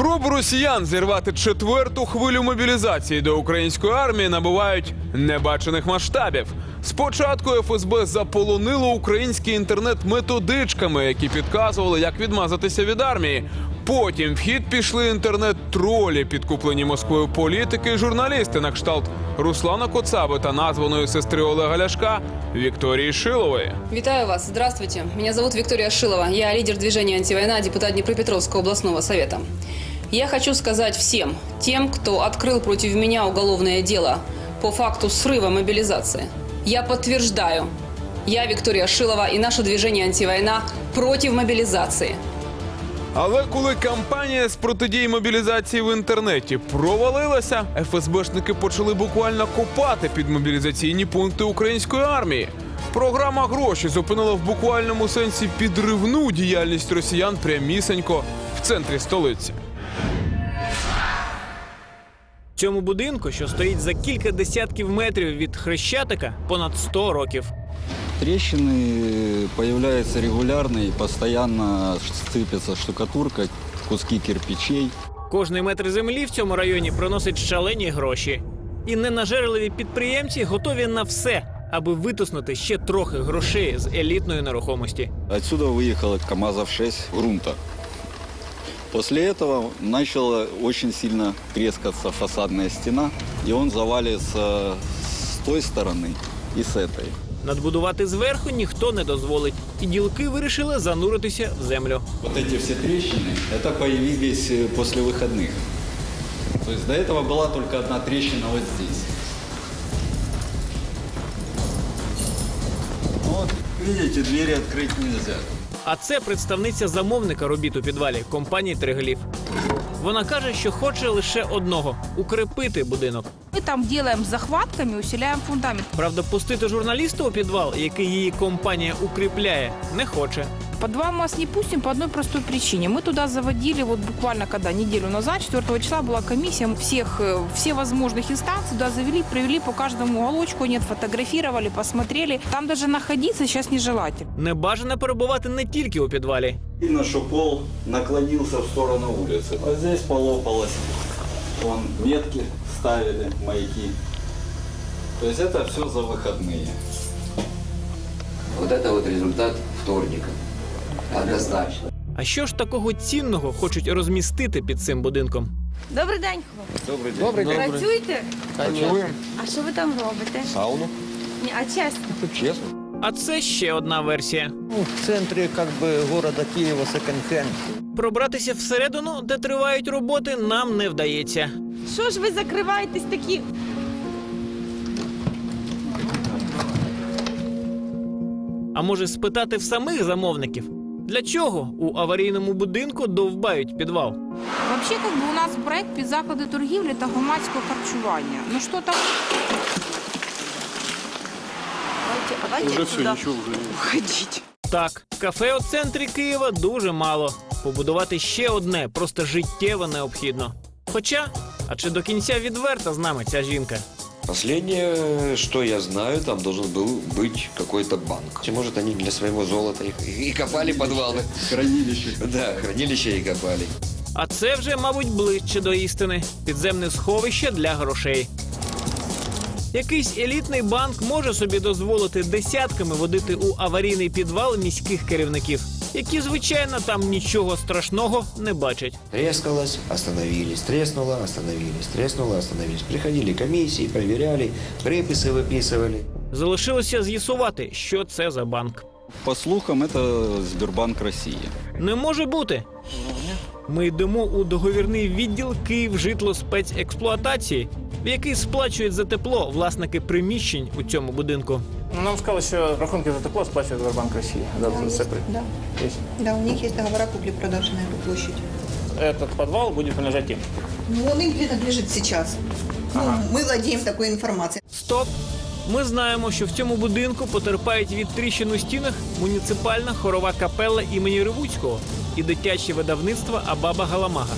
Спроб росіян зірвати четверту хвилю мобілізації до української армії набувають небачених масштабів. Спочатку ФСБ заполонило український інтернет методичками, які підказували, як відмазатися від армії. Потім в хід пішли інтернет-тролі, підкуплені Москвою політики і журналісти на кшталт Руслана Коцаби та названої сестри Олега Ляшка Вікторії Шилової. Витаю вас. Здравствуйте. Меня зовут Виктория Шилова. Я лидер движения «Антивойна», депутат Днепропетровского областного совета. Я хочу сказать всем, тем, кто открыл против меня уголовное дело по факту срыва мобилизации. Я подтверждаю, я Виктория Шилова и наше движение «Антивойна» против мобилизации. Але коли кампанія з протидії мобілізації в інтернеті провалилася, ФСБшники почали буквально копати під мобілізаційні пункти української армії. Програма гроші зупинила в буквальному сенсі підривну діяльність росіян прямісенько в центрі столиці. Цьому будинку, що стоїть за кілька десятків метрів від Хрещатика, понад 100 років. Трещины появляются регулярно и постоянно сыпется штукатурка, куски кирпичей. Кожний метр землі в цьому районі приносить шалені гроші. І ненажерливі підприємці готові на все, аби витиснути ще трохи грошей з елітної нерухомості. Отсюда выехало КАМАЗов 6 грунта. После этого начала очень сильно трескаться фасадная стена, и он завалится с той стороны и с этой. Надбудувати зверху ніхто не дозволить, і ділки вирішили зануритися в землю. Вот эти все трещины, это появились э, после выходных. То есть до этого была только одна трещина вот здесь. Ну Вот, видите, двери открыть нельзя. А це представниця замовника робіт у підвалі компанії Триглів. Вона каже, що хоче лише одного укріпити будинок. Ми там делаем захватками, усіляємо фундамент. Правда, пустити журналіста у підвал, який її компанія укріпляє, не хоче. Подвал мы вас не пустим по одной простой причине. Мы туда заводили вот буквально когда, неделю назад, 4 числа была комиссия всех, э, все возможных инстанций, туда завели, провели по каждому уголочку, нет, фотографировали, посмотрели. Там даже находиться сейчас нежелательно. Не бажано перебувати не тільки у підвалі. Видно, что пол наклонился в сторону улицы. Вот здесь полопалось. Вон метки ставили, маяки. То есть это все за выходные. Вот это вот результат вторника. Однозначно. А що ж такого цінного хочуть розмістити під цим будинком? Добрий день, Добрый день. хлопці. Працюєте? А що ви там робите? Сауну. Ні, а чесно. Тут честно. А це ще одна версія. Ну, в центре как бы города Киева секонд-хенд. Пробратися всередину, де тривають роботи, нам не вдається. Що ж ви закриваєтесь такі? А може спитати в самих замовників, для чого у аварійному будинку довбають підвал? Вообще, как бы у нас проект під заклади торгівлі та громадського харчування. Ну що там? Давайте, давайте сюди. Уходіть. Так, кафе у центрі Києва дуже мало. Побудувати ще одне просто життєво необхідно. Хоча, а чи до кінця відверта з нами ця жінка? Последнее, что я знаю, там должен был быть какой-то банк. Может, они для своего золота и, и копали подвалы. Хранилище. Да, хранилища и копали. А це вже, мабуть, ближче до істини підземне сховище для грошей. Якийсь елітний банк може собі дозволити десятками водити у аварійний підвал міських керівників, які, звичайно, там нічого страшного не бачать. Трескалось, остановились, треснуло, остановились, треснуло, остановились. Приходили комиссии, проверяли, приписы выписывали. Залишилося з'ясувати, що це за банк. По слухам, это Сбербанк России. Не може бути. Ми йдемо у договірний відділ Київ спецексплуатації, в який сплачують за тепло власники приміщень у цьому будинку. Ну, Нам сказали, що рахунки за тепло сплачує Сбербанк Росії. Да, це при- Да. Есть. Да, у них есть договора купли-продажи на эту площадь. Этот подвал будет принадлежать им. Ну, он им принадлежит сейчас. Ну, мы владеем такой информацией. Стоп! Ми знаємо, що в цьому будинку потерпають від тріщин у стінах муніципальна хорова капела імені Ревуцького і дитяче видавництво Абаба Галамага.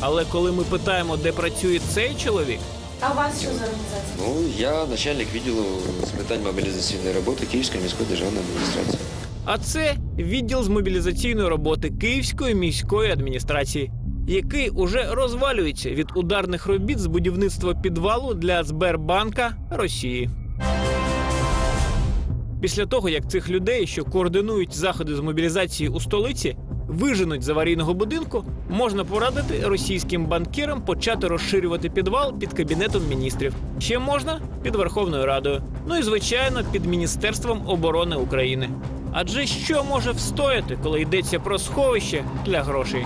Але коли ми питаємо, де працює цей чоловік, а у вас що за організація? Ну, я начальник відділу з питань мобілізаційної роботи Київської міської державної адміністрації. а це відділ з мобілізаційної роботи Київської міської адміністрації, який уже розвалюється від ударних робіт з будівництва підвалу для Сбербанка Росії. Після того, як цих людей, що координують заходи з мобілізації у столиці, виженуть з аварійного будинку, можна порадити російським банкірам почати розширювати підвал під кабінетом міністрів. Ще можна під Верховною Радою. Ну і звичайно під Міністерством оборони України. Адже що може встояти, коли йдеться про сховище для грошей?